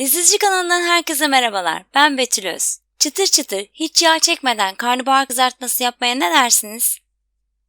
Lezzetçi kanalından herkese merhabalar. Ben Betül Öz. Çıtır çıtır, hiç yağ çekmeden karnabahar kızartması yapmaya ne dersiniz?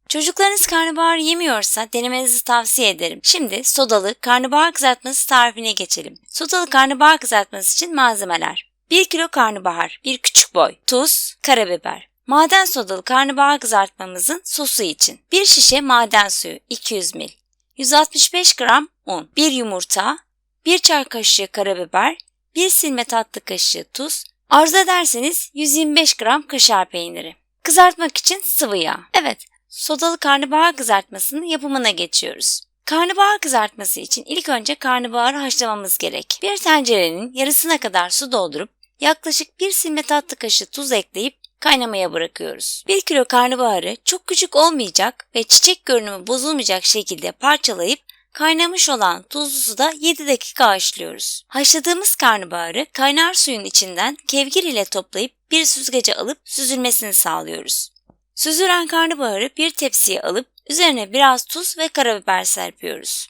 Çocuklarınız karnabahar yemiyorsa denemenizi tavsiye ederim. Şimdi sodalı karnabahar kızartması tarifine geçelim. Sodalı karnabahar kızartması için malzemeler. 1 kilo karnabahar, 1 küçük boy, tuz, karabiber. Maden sodalı karnabahar kızartmamızın sosu için 1 şişe maden suyu 200 ml, 165 gram un, 1 yumurta, 1 çay kaşığı karabiber, 1 silme tatlı kaşığı tuz, arzu ederseniz 125 gram kaşar peyniri. Kızartmak için sıvı yağ. Evet, sodalı karnabahar kızartmasının yapımına geçiyoruz. Karnabahar kızartması için ilk önce karnabaharı haşlamamız gerek. Bir tencerenin yarısına kadar su doldurup yaklaşık 1 silme tatlı kaşığı tuz ekleyip kaynamaya bırakıyoruz. 1 kilo karnabaharı çok küçük olmayacak ve çiçek görünümü bozulmayacak şekilde parçalayıp Kaynamış olan tuzlu suda 7 dakika haşlıyoruz. Haşladığımız karnabaharı kaynar suyun içinden kevgir ile toplayıp bir süzgece alıp süzülmesini sağlıyoruz. Süzülen karnabaharı bir tepsiye alıp üzerine biraz tuz ve karabiber serpiyoruz.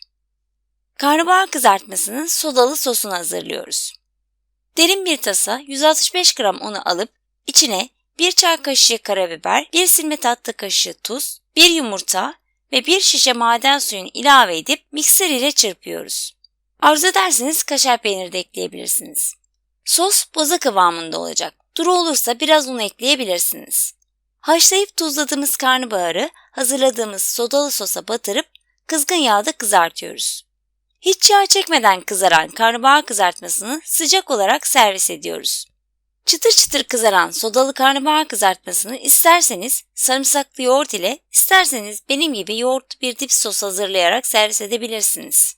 Karnabahar kızartmasının sodalı sosunu hazırlıyoruz. Derin bir tasa 165 gram unu alıp içine 1 çay kaşığı karabiber, 1 silme tatlı kaşığı tuz, 1 yumurta ve 1 şişe maden suyunu ilave edip mikser ile çırpıyoruz. Arzu ederseniz kaşar peyniri de ekleyebilirsiniz. Sos boza kıvamında olacak. Duru olursa biraz un ekleyebilirsiniz. Haşlayıp tuzladığımız karnabaharı hazırladığımız sodalı sosa batırıp kızgın yağda kızartıyoruz. Hiç yağ çekmeden kızaran karnabahar kızartmasını sıcak olarak servis ediyoruz. Çıtır çıtır kızaran sodalı karnabahar kızartmasını isterseniz sarımsaklı yoğurt ile isterseniz benim gibi yoğurtlu bir dip sos hazırlayarak servis edebilirsiniz.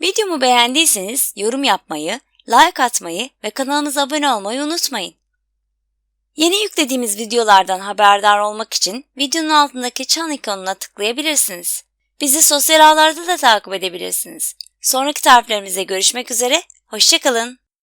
Videomu beğendiyseniz yorum yapmayı, like atmayı ve kanalımıza abone olmayı unutmayın. Yeni yüklediğimiz videolardan haberdar olmak için videonun altındaki çan ikonuna tıklayabilirsiniz. Bizi sosyal ağlarda da takip edebilirsiniz. Sonraki tariflerimizde görüşmek üzere, hoşçakalın.